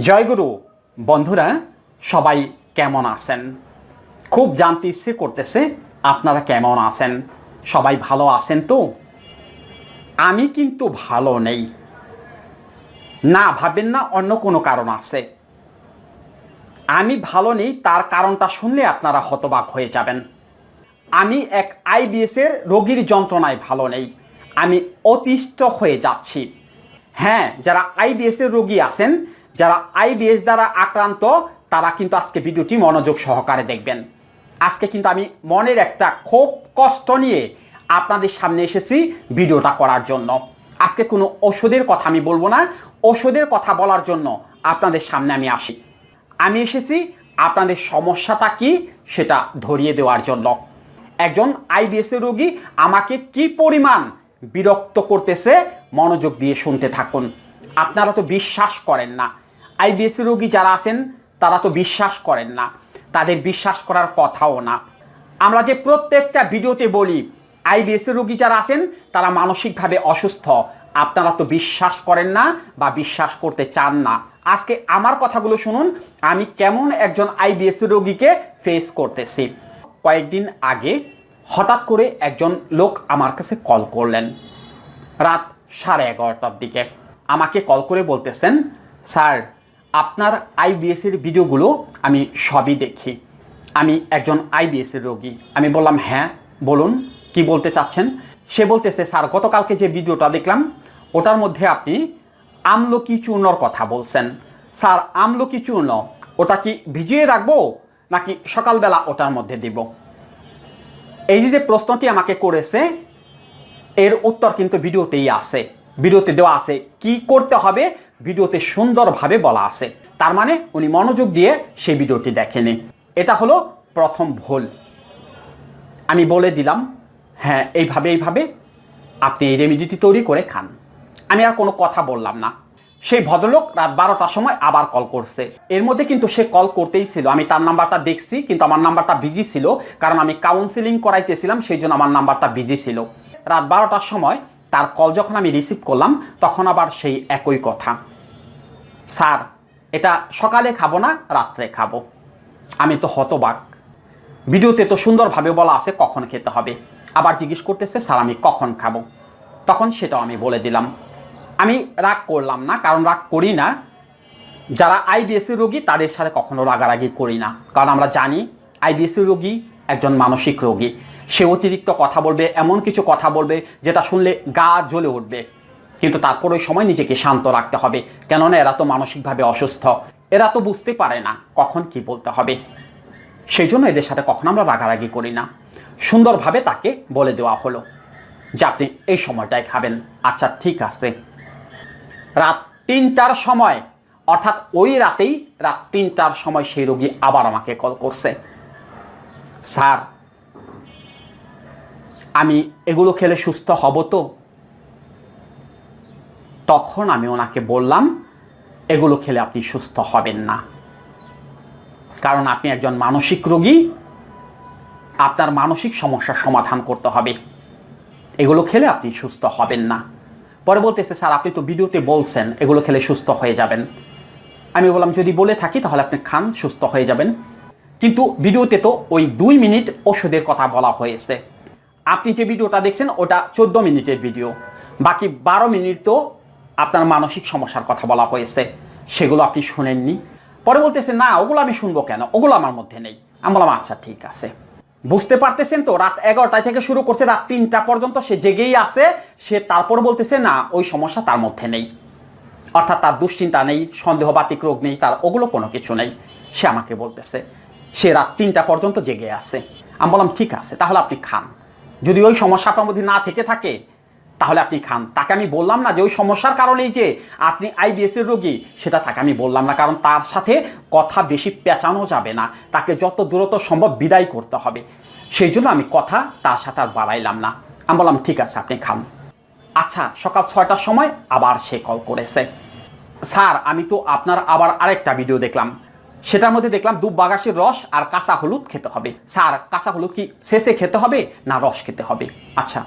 জয়গুরু বন্ধুরা, সবাই কেমন আছেন? খুব জানতে ইচ্ছে করতেছে, আপনারা কেমন আছেন? সবাই ভালো আছেন তো? আমি কিন্তু ভালো নেই। না, ভাবেন না, অন্য কোনো কারণ আছে। আমি ভালো নেই, তার কারণটা শুনলে আপনারা হতবাক হয়ে যাবেন। আমি এক আইবিএস এর রোগীর যন্ত্রণায় ভালো নেই। আমি অতিষ্ঠ হয়ে যাচ্ছি। হ্যাঁ যারা আইবিএস এর রোগী আছেন যারা আইবিএস দ্বারা আক্রান্ত, তারা কিন্তু আজকে ভিডিওটি মনোযোগ সহকারে দেখবেন। আজকে কিন্তু আমি মনের একটা খুব কষ্ট নিয়ে আপনাদের সামনে এসেছি ভিডিওটা করার জন্য। আজকে কোনো ওষুধের কথা আমি বলব না। ওষুধের কথা বলার জন্য আপনাদের সামনে আমি আসি। আমি এসেছি আপনাদের সমস্যাটা কি সেটা ধরিয়ে দেওয়ার জন্য। একজন আইবিএস এর রোগী আমাকে কি পরিমাণ বিরক্ত করতেছে, মনোযোগ দিয়ে শুনতে থাকুন। আপনারা তো বিশ্বাস করেন না। আইবিএস রোগী যারা আছেন, তারা তো বিশ্বাস করেন না। তাদের বিশ্বাস করার কথাও না। আমরা যে প্রত্যেকটা ভিডিওতে বলি আইবিএস রোগী যারা আছেন, তারা মানসিকভাবে অসুস্থ। আপনারা তো বিশ্বাস করেন না বা বিশ্বাস করতে চান না। আজকে আমার কথাগুলো শুনুন, আমি কেমন একজন আইবিএস রোগীকে ফেস করতেছি। কয়েকদিন আগে হঠাৎ করে একজন লোক আমার কাছে কল করলেন। রাত সাড়ে এগারোটার দিকে। আমাকে কল করে বলতেছেন, স্যার আপনার আইবিএস এর ভিডিওগুলো আমি সবই দেখি। আমি একজন আইবিএস এর রোগী। আমি বললাম হ্যাঁ বলুন, কি বলতে চাচ্ছেন? সে বলতেছে, স্যার, গতকালকে যে ভিডিওটা দেখলাম, ওটার মধ্যে আপনি আমলকি চূর্ণর কথা বলছেন। স্যার, আমলকি চূর্ণ, ওটা কি ভিজিয়ে রাখব, নাকি সকালবেলা ওটার মধ্যে দিব? এই যে যে প্রশ্নটি আমাকে করেছে, এর উত্তর কিন্তু ভিডিওতেই আছে। ভিডিওতে দেওয়া আছে, কি করতে হবে ভিডিওতে সুন্দরভাবে বলা আছে। তার মানে উনি মনোযোগ দিয়ে সেই ভিডিওটি দেখেনি। এটা হলো প্রথম ভুল। আমি বলে দিলাম হ্যাঁ এইভাবে এইভাবে আপনি এই রেমিডিটি তৈরি করে খান। আমি আর কোনো কথা বললাম না। সেই ভদ্রলোক রাত বারোটার সময় আবার কল করছে। এর মধ্যে কিন্তু সে কল করতেই ছিল। আমি তার নাম্বারটা দেখছি, কিন্তু আমার নাম্বারটা বিজি ছিল, কারণ আমি কাউন্সিলিং করাইতেছিলাম, সেই জন্য আমার নাম্বারটা বিজি ছিল। রাত বারোটার সময় তার কল যখন আমি রিসিভ করলাম, তখন আবার সেই একই কথা। স্যার, এটা সকালে খাব না, রাত্রে খাব। আমি তো হতবাক। ভিডিওতে তো সুন্দরভাবে বলা আছে কখন খেতে হবে। আবার জিজ্ঞেস করতেছে, স্যার, আমি কখন খাব? তখন সেটাও আমি বলে দিলাম। আমি রাগ করলাম না, কারণ রাগ করি না। যারা আইবিএসসি রোগী, তাদের সাথে কখনো রাগারাগি করি না। কারণ আমরা জানি আইবিএসসি রোগী একজন মানসিক রোগী। সে অতিরিক্ত কথা বলবে, এমন কিছু কথা বলবে, যেটা শুনলে গা জ্বলে উঠবে। কিন্তু তারপর ওই সময় নিজেকে শান্ত রাখতে হবে। কেননা এরা তো মানসিকভাবে অসুস্থ। এরা তো বুঝতে পারে না কখন কি বলতে হবে। সেই জন্য এদের সাথে কখনো আমরা রাগারাগি করি না। সুন্দরভাবে তাকে বলে দেওয়া হলো। যে আপনি এই সময়টায় খাবেন। আচ্ছা ঠিক আছে। রাত তিনটার সময়, অর্থাৎ ওই রাতেই রাত তিনটার সময় সেই রোগী আবার আমাকে কল করছে। স্যার, আমি এগুলো খেলে সুস্থ হব তো? তখন আমি ওনাকে বললাম, এগুলো খেলে আপনি সুস্থ হবেন না। কারণ আপনি একজন মানসিক রোগী, আপনার মানসিক সমস্যার সমাধান করতে হবে। এগুলো খেলে আপনি সুস্থ হবেন না। পরে বলতেছে, স্যার, আপনি তো ভিডিওতে বলছেন, এগুলো খেলে সুস্থ হয়ে যাবেন। আমি বললাম, যদি বলে থাকি তাহলে আপনি খান, সুস্থ হয়ে যাবেন। কিন্তু ভিডিওতে তো ওই দুই মিনিট ওষুধের কথা বলা হয়েছে। আপনি যে ভিডিওটা দেখছেন, ওটা চোদ্দ মিনিটের ভিডিও। বাকি বারো মিনিট তো আপনার মানসিক সমস্যার কথা বলা হয়েছে, সেগুলো আপনি শুনেননি। পরে বলতেছে, না, ওগুলো আমি শুনব কেন? ওগুলো আমার মধ্যে নেই। আমি বললাম আচ্ছা ঠিক আছে। বুঝতে পারতেছেন তো, রাত এগারোটায় থেকে শুরু করছে, রাত তিনটা পর্যন্ত সে জেগেই আছে। সে তারপর বলতেছে, না, ওই সমস্যা তার মধ্যে নেই। অর্থাৎ তার দুশ্চিন্তা নেই সন্দেহ বাতিক রোগ নেই, তার ওগুলো কোনো কিছু নেই, সে আমাকে বলতেছে। সে রাত তিনটা পর্যন্ত জেগে আছে। আমি বললাম, ঠিক আছে, তাহলে আপনি খান। যদি ওই সমস্যা আপনার মধ্যে না থেকে থাকে তাহলে আপনি খান। তাকে আমি বললাম না যে ওই সমস্যার কারণেই যে আপনি আইবিএস এর রোগী, সেটা তাকে আমি বললাম না, কারণ তার সাথে কথা বেশি পেঁচানো যাবে না। তাকে যত দূরত সম্ভব বিদায় করতে হবে। সেই জন্য আমি কথা তার সাথে আর বাড়াইলাম না। আমি বললাম, ঠিক আছে, আপনি খান। আচ্ছা সকাল ছয়টার সময় আবার সে কল করেছে। স্যার, আমি তো আপনার আবার আরেকটা ভিডিও দেখলাম। সেটার মধ্যে দেখলাম দুব বাগাসের রস আর কাঁচা হলুদ খেতে হবে। স্যার, কাঁচা হলুদ কি শেষে খেতে হবে না রস খেতে হবে? আচ্ছা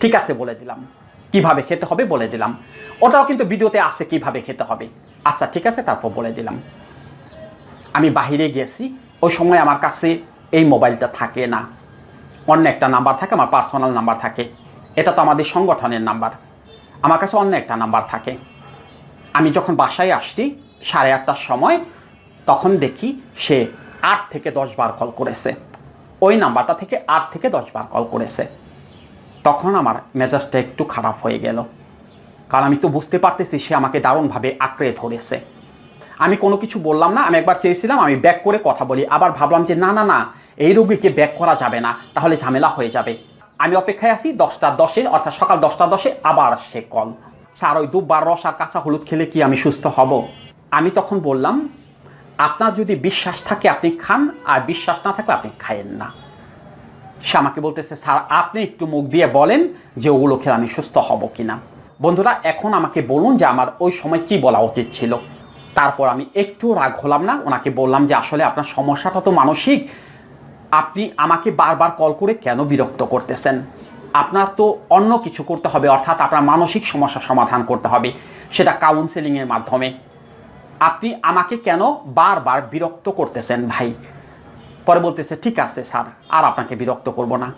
ঠিক আছে, বলে দিলাম। কীভাবে খেতে হবে, বলে দিলাম। ওটাও কিন্তু ভিডিওতে আছে, কীভাবে খেতে হবে। আচ্ছা ঠিক আছে, তারপর বলে দিলাম। আমি বাহিরে গেছি, ওই সময় আমার কাছে এই মোবাইলটা থাকে না। অন্য একটা নাম্বার থাকে, আমার পার্সোনাল নাম্বার থাকে। এটা তো আমাদের সংগঠনের নাম্বার। আমার কাছে অন্য একটা নাম্বার থাকে। আমি যখন বাসায় আসছি, সাড়ে আটটার সময়, তখন দেখি সে আট থেকে দশ বার কল করেছে। ওই নাম্বারটা থেকে আট থেকে দশ বার কল করেছে। তখন আমার মেজাজটা একটু খারাপ হয়ে গেল। কারণ আমি তো বুঝতে পারতেছি সে আমাকে দারুণভাবে আঁকড়ে ধরেছে। আমি কোনো কিছু বললাম না, আমি একবার চেয়েছিলাম, আমি ব্যাক করে কথা বলি, আবার ভাবলাম যে না না না, এই রোগীকে ব্যাক করা যাবে না, তাহলে ঝামেলা হয়ে যাবে। আমি অপেক্ষায় আছি দশটা দশে, অর্থাৎ সকাল দশটা দশে আবার সে কল। স্যার, ওই দুবার রস আর কাঁচা হলুদ খেলে কি আমি সুস্থ হব? আমি তখন বললাম, আপনার যদি বিশ্বাস থাকে আপনি খান, আর বিশ্বাস না থাকলে আপনি খায়েন না। সে আমাকে বলতেছে, স্যার, আপনি একটু মুখ দিয়ে বলেন যে ওগুলো খেলে আমি সুস্থ হব কিনা। বন্ধুরা, এখন আমাকে বলুন যে আমার ওই সময় কি বলা উচিত ছিল। তারপর আমি একটু রাগ হলাম না, ওনাকে বললাম যে, আসলে আপনার সমস্যাটা তো মানসিক। আপনি আমাকে বারবার কল করে কেন বিরক্ত করতেছেন? আপনার তো অন্য কিছু করতে হবে, অর্থাৎ আপনার মানসিক সমস্যা সমাধান করতে হবে, সেটা কাউন্সেলিংয়ের মাধ্যমে। আপনি আমাকে কেন বারবার বিরক্ত করতেছেন ভাই? পরে বলতেছে, ঠিক আছে স্যার, আর আপনাকে বিরক্ত করব না।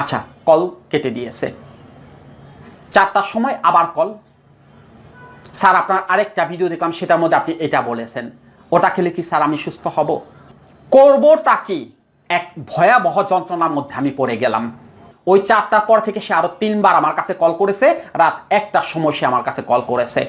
আচ্ছা কল কেটে দিয়েছে। চারটার সময় আবার কল। স্যার, আপনার আরেকটা ভিডিও দেখলাম, সেটার মধ্যে আপনি এটা বলেছেন। ওটা খেলে কি স্যার আমি সুস্থ হব? করব কি? এক ভয়াবহ যন্ত্রণার মধ্যে আমি পড়ে গেলাম। ওই চারটার পর থেকে সে আরও তিনবার আমার কাছে কল করেছে। রাত একটার সময় সে আমার কাছে কল করেছে।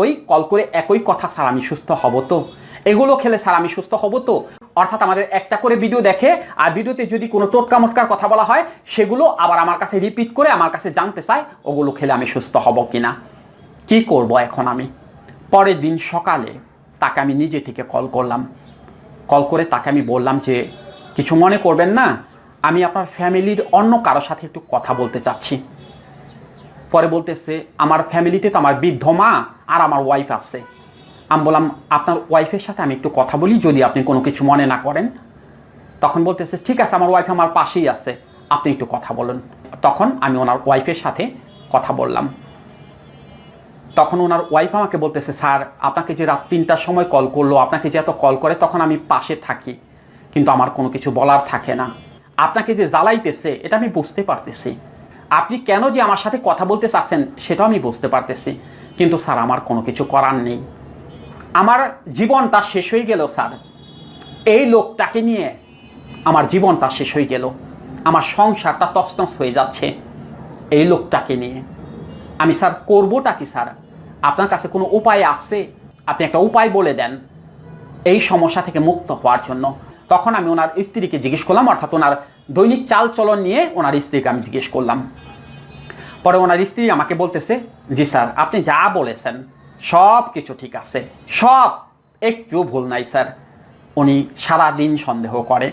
ওই কল করে একই কথা, স্যার, আমি সুস্থ হব তো? এগুলো খেলে স্যার আমি সুস্থ হব তো? অর্থাৎ আমাদের একটা করে ভিডিও দেখে, আর ভিডিওতে যদি কোনো টোটকা মোটকার কথা বলা হয়, সেগুলো আবার আমার কাছে রিপিট করে আমার কাছে জানতে চায়, ওগুলো খেলে আমি সুস্থ হব কিনা। কি করব এখন আমি? পরের দিন সকালে তাকে আমি নিজে থেকে কল করলাম। কল করে তাকে আমি বললাম যে, কিছু মনে করবেন না? আমি আপনার ফ্যামিলির অন্য কারোর সাথে একটু কথা বলতে চাচ্ছি। পরে বলতেছে, আমার ফ্যামিলিতে তো আমার বৃদ্ধ মা আর আমার ওয়াইফ আছে। আমি বললাম, আপনার ওয়াইফের সাথে আমি একটু কথা বলি, যদি আপনি কোনো কিছু মনে না করেন। তখন বলতেছে, ঠিক আছে, আমার ওয়াইফ আমার পাশেই আছে, আপনি একটু কথা বলুন। তখন আমি ওনার ওয়াইফের সাথে কথা বললাম। তখন ওনার ওয়াইফ আমাকে বলতেছে, স্যার, আপনাকে যে রাত তিনটার সময় কল করল, আপনাকে যে এত কল করে, তখন আমি পাশে থাকি, কিন্তু আমার কোনো কিছু বলার থাকে না। আপনাকে যে জ্বালাইতেছে, এটা আমি বুঝতে পারতেছি। আপনি কেন যে আমার সাথে কথা বলতে চাচ্ছেন, সেটাও আমি বুঝতে পারতেছি। কিন্তু স্যার, আমার কোনো কিছু করার নেই। আমার জীবনটা শেষ হয়ে গেল, স্যার। এই লোকটাকে নিয়ে আমার জীবনটা শেষ হয়ে গেল। আমার সংসারটা তছনছ হয়ে যাচ্ছে এই লোকটাকে নিয়ে। আমি, স্যার, করবোটা কি, স্যার? আপনার কাছে কোনো উপায় আছে? আপনি একটা উপায় বলে দেন এই সমস্যা থেকে মুক্ত হওয়ার জন্য। তখন আমি ওনার স্ত্রীকে জিজ্ঞেস করলাম, অর্থাৎ ওনার দৈনিক চাল চলন নিয়ে ওনার স্ত্রীকে আমি জিজ্ঞেস করলাম। পরে ওনার স্ত্রী আমাকে বলতেছে, জি, স্যার, আপনি যা বলেছেন সব কিছু ঠিক আছে। সব একটু ভুল নাই, স্যার। উনি সারাদিন সন্দেহ করে।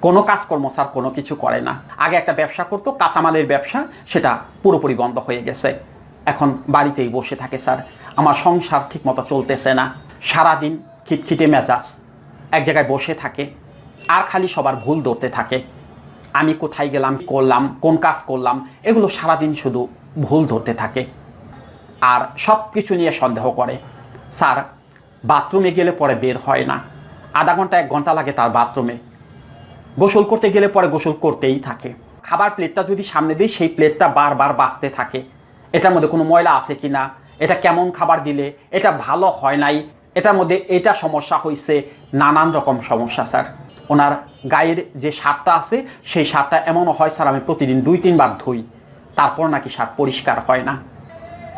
কোনো কাজকর্ম, স্যার, কোনো কিছু করে না। আগে একটা ব্যবসা করতো, কাঁচামালের ব্যবসা, সেটা পুরোপুরি বন্ধ হয়ে গেছে। এখন বাড়িতেই বসে থাকে, স্যার। আমার সংসার ঠিকমতো চলতেছে না। সারাদিন খিটখিটে মেজাজ। এক জায়গায় বসে থাকে। আর খালি সবার ভুল ধরতে থাকে। আমি কোথায় গেলাম করলাম, কোন কাজ করলাম, এগুলো সারাদিন শুধু ভুল ধরতে থাকে। আর সব কিছু নিয়ে সন্দেহ করে। স্যার, বাথরুমে গেলে পরে বের হয় না। আধা ঘণ্টা, এক ঘণ্টা লাগে তার বাথরুমে। গোসল করতে গেলে পরে গোসল করতেই থাকে। খাবার প্লেটটা যদি সামনে দিই, সেই প্লেটটা বারবার বাঁচতে থাকে। এটার মধ্যে কোনো ময়লা আছে কিনা এটা কেমন খাবার দিলে? এটা ভালো হয় নাই? এটার মধ্যে এটা সমস্যা হয়েছে নানান রকম সমস্যা, স্যার। ওনার গায়ের যে সারটা আছে, সেই সারটা এমনও হয়, স্যার, আমি প্রতিদিন দুই, তিনবার ধুই। তারপর নাকি সার পরিষ্কার হয় না।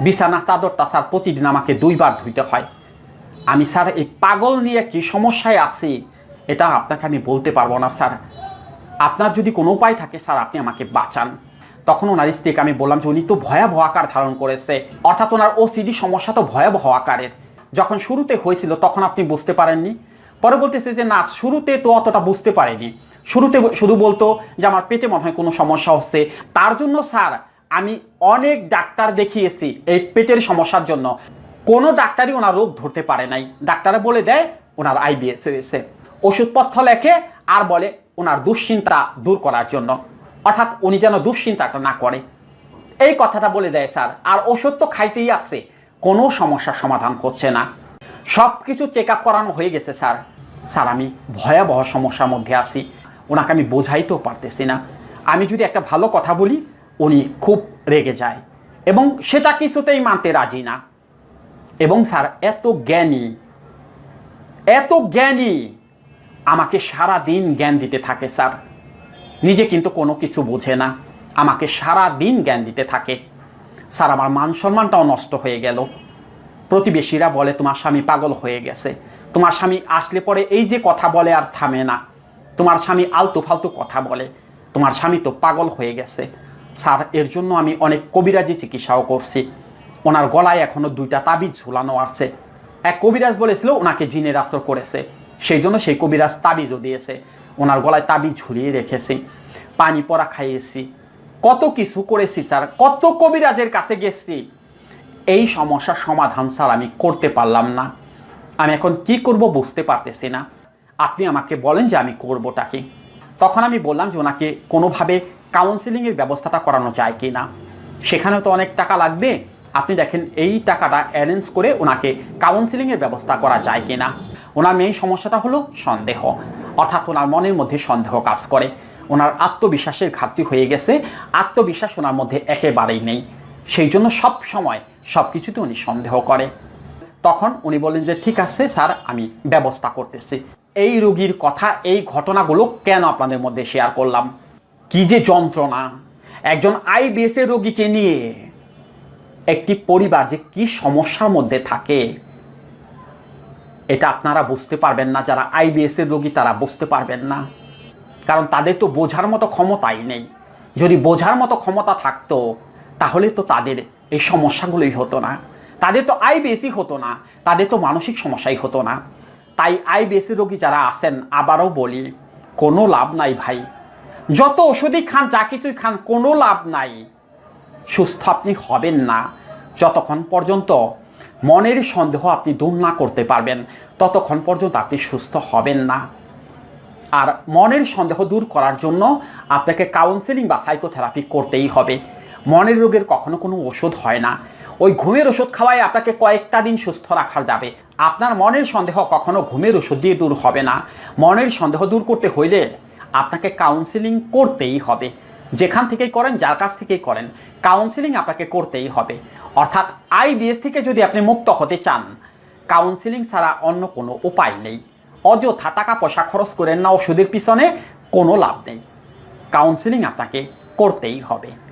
বিছানা চাদরটা স্যার প্রতিদিন আমাকে দুইবার ধুইতে হয়। আমি স্যার এই পাগল নিয়ে কি সমস্যায় আছি, এটা আপনাকে আমি বলতে পারব না স্যার। আপনার যদি কোনো উপায় থাকে স্যার, আপনি আমাকে বাঁচান। তখন ওনার স্ত্রীকে আমি বললাম যে উনি তো ভয়াবহ আকার ধারণ করেছে। অর্থাৎ ওনার ওসিডি সমস্যা তো ভয়াবহ আকারের। যখন শুরুতে হয়েছিল তখন আপনি বুঝতে পারেননি। পরে বলতেছে যে না, শুরুতে তো অতটা বুঝতে পারেনি। শুরুতে শুধু বলতো যে আমার পেটে মনে হয় কোনো সমস্যা হচ্ছে। তার জন্য স্যার আমি অনেক ডাক্তার দেখিয়েছি এই পেটের সমস্যার জন্য। কোনো ডাক্তারই ওনার রোগ ধরতে পারে নাই। ডাক্তারে বলে দেয়, ওনার আইবিএস হয়েছে ওষুধপত্র লেখে আর বলে ওনার দুশ্চিন্তা দূর করার জন্য। অর্থাৎ উনি যেন দুশ্চিন্তাটা না করে। এই কথাটা বলে দেয়, স্যার, আর ওষুধ তো খাইতেই আছে। কোনো সমস্যার সমাধান হচ্ছে না। সব কিছু চেক আপ করানো হয়ে গেছে, স্যার। স্যার, আমি ভয়াবহ সমস্যার মধ্যে আছি। ওনাকে আমি বোঝাইতেও পারতেছি না। আমি যদি একটা ভালো কথা বলি উনি খুব রেগে যায় এবং সেটা কিছুতেই মানতে রাজি না। এবং স্যার, এত জ্ঞানী এত জ্ঞানী আমাকে সারা দিন জ্ঞান দিতে থাকে স্যার। নিজে কিন্তু কোনো কিছু বোঝে না, আমাকে সারা দিন জ্ঞান দিতে থাকে। স্যার, আমার মান সম্মানটাও নষ্ট হয়ে গেল। প্রতিবেশীরা বলে, তোমার স্বামী পাগল হয়ে গেছে। তোমার স্বামী আসলে পরে এই যে কথা বলে আর থামে না। তোমার স্বামী আলতু ফালতু কথা বলে। তোমার স্বামী তো পাগল হয়ে গেছে। স্যার, এর জন্য আমি অনেক কবিরাজি চিকিৎসাও করছি। ওনার গলায় এখনও দুইটা তাবিজ ঝুলানো আছে। এক কবিরাজ বলেছিল, ওনাকে জিনের আসর করেছে। সেই জন্য সেই কবিরাজ তাবিজও দিয়েছে। ওনার গলায় তাবিজ ঝুলিয়ে রেখেছি। পানি পরা খাইয়েছি। কত কিছু করেছি, স্যার। কত কবিরাজের কাছে গেছি। এই সমস্যার সমাধান, স্যার, আমি করতে পারলাম না। আমি এখন কি করব বুঝতে পারতেছি না। আপনি আমাকে বলেন যে আমি করবোটা কি? তখন আমি বললাম যে ওনাকে কোনোভাবে কাউন্সিলিংয়ের ব্যবস্থাটা করানো যায় কি না সেখানে তো অনেক টাকা লাগবে। আপনি দেখেন, এই টাকাটা অ্যারেঞ্জ করে ওনাকে কাউন্সিলিংয়ের ব্যবস্থা করা যায় কি না ওনার মেইন সমস্যাটা হলো সন্দেহ। অর্থাৎ ওনার মনের মধ্যে সন্দেহ কাজ করে। ওনার আত্মবিশ্বাসের ঘাটতি হয়ে গেছে। আত্মবিশ্বাস ওনার মধ্যে একেবারেই নেই। সেই জন্য সব সময় সব কিছুতে উনি সন্দেহ করে। তখন উনি বললেন যে, ঠিক আছে স্যার, আমি ব্যবস্থা করতেছি। এই রোগীর কথা, এই ঘটনাগুলো কেন আপনাদের মধ্যে শেয়ার করলাম? কি যে যন্ত্রণা। একজন আইবিএস এর রোগীকে নিয়ে একটি পরিবার যে কি সমস্যার মধ্যে থাকে, এটা আপনারা বুঝতে পারবেন না, যারা আইবিএস এর রোগী তারা বুঝতে পারবেন না। কারণ তাদের তো বোঝার মতো ক্ষমতাই নেই। যদি বোঝার মতো ক্ষমতা থাকতো, তাহলে তো তাদের এই সমস্যাগুলোই হতো না। তাদের তো আইবিএসই হতো না, তাদের তো মানসিক সমস্যাই হতো না। তাই আই আইবিএসি রোগী যারা আছেন, আবারও বলি, কোনো লাভ নাই ভাই। যত ওষুধই খান, যা কিছুই খান, কোনো লাভ নাই। সুস্থ আপনি হবেন না। যতক্ষণ পর্যন্ত মনের সন্দেহ আপনি দূর না করতে পারবেন, ততক্ষণ পর্যন্ত আপনি সুস্থ হবেন না। আর মনের সন্দেহ দূর করার জন্য আপনাকে কাউন্সেলিং বা সাইকোথেরাপি করতেই হবে। মনের রোগের কখনো কোনো ওষুধ হয় না। ওই ঘুমের ওষুধ খাওয়ায় আপনাকে কয়েকটা দিন সুস্থ রাখা যাবে। আপনার মনের সন্দেহ কখনো ঘুমের ওষুধ দিয়ে দূর হবে না। মনের সন্দেহ দূর করতে হইলে আপনাকে কাউন্সিলিং করতেই হবে। যেখান থেকেই করেন, যার কাছ থেকেই করেন কাউন্সিলিং আপনাকে করতেই হবে। অর্থাৎ আইবিএস থেকে যদি আপনি মুক্ত হতে চান কাউন্সিলিং ছাড়া অন্য কোনো উপায় নেই। অযথা টাকা পয়সা খরচ করেন না, ওষুধের পিছনে কোনো লাভ নেই। কাউন্সিলিং আপনাকে করতেই হবে।